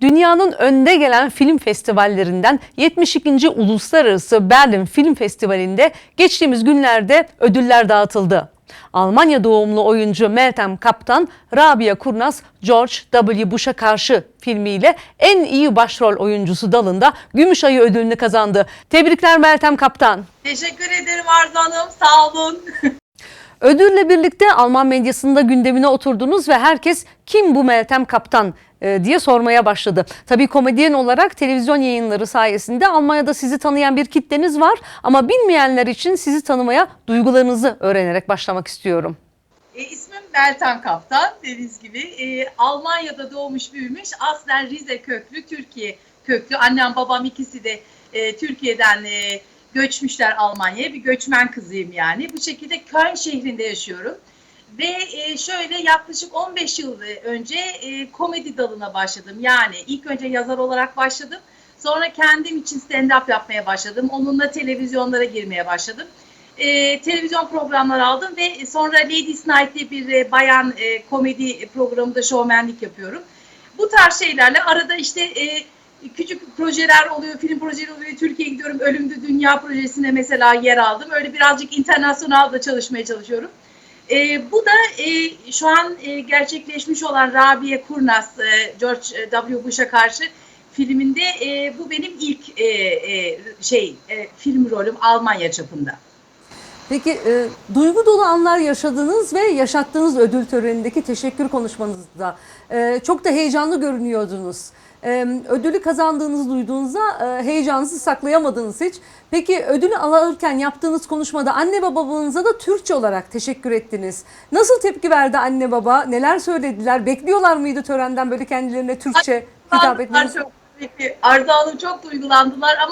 Dünyanın önde gelen film festivallerinden 72. Uluslararası Berlin Film Festivali'nde geçtiğimiz günlerde ödüller dağıtıldı. Almanya doğumlu oyuncu Meltem Kaptan, Rabia Kurnaz, George W. Bush'a karşı filmiyle en iyi başrol oyuncusu dalında Gümüşayı ödülünü kazandı. Tebrikler Meltem Kaptan. Teşekkür ederim Arzu Hanım. Sağ olun. Ödülle birlikte Alman medyasında gündemine oturdunuz ve herkes kim bu Meltem Kaptan e, diye sormaya başladı. Tabii komedyen olarak televizyon yayınları sayesinde Almanya'da sizi tanıyan bir kitleniz var ama bilmeyenler için sizi tanımaya duygularınızı öğrenerek başlamak istiyorum. E, ismim Meltem Kaptan. Dediğiniz gibi e, Almanya'da doğmuş büyümüş. Aslen Rize köklü, Türkiye köklü. Annem babam ikisi de e, Türkiye'den e, göçmüşler Almanya'ya. Bir göçmen kızıyım yani. Bu şekilde Köln şehrinde yaşıyorum. Ve e, şöyle yaklaşık 15 yıl önce e, komedi dalına başladım. Yani ilk önce yazar olarak başladım. Sonra kendim için stand-up yapmaya başladım. Onunla televizyonlara girmeye başladım. E, televizyon programları aldım ve sonra Ladies Night diye bir bayan komedi programında şovmenlik yapıyorum. Bu tarz şeylerle arada işte küçük projeler oluyor, film projeleri oluyor. Türkiye'ye gidiyorum, Ölümdü Dünya projesine mesela yer aldım. Öyle birazcık internasyonel da çalışmaya çalışıyorum. E, bu da e, şu an e, gerçekleşmiş olan Rabia Kurnaz, e, George W. Bush'a karşı filminde e, bu benim ilk e, e, şey e, film rolüm Almanya çapında. Peki e, duygu dolu anlar yaşadınız ve yaşattığınız ödül törenindeki teşekkür konuşmanızda e, çok da heyecanlı görünüyordunuz. E, ödülü kazandığınızı duyduğunuzda e, heyecanınızı saklayamadınız hiç. Peki ödülü alırken yaptığınız konuşmada anne baba babanıza da Türkçe olarak teşekkür ettiniz. Nasıl tepki verdi anne baba? Neler söylediler? Bekliyorlar mıydı törenden böyle kendilerine Türkçe hitap etmenizi? çok. Arzu Hanım çok duygulandılar ama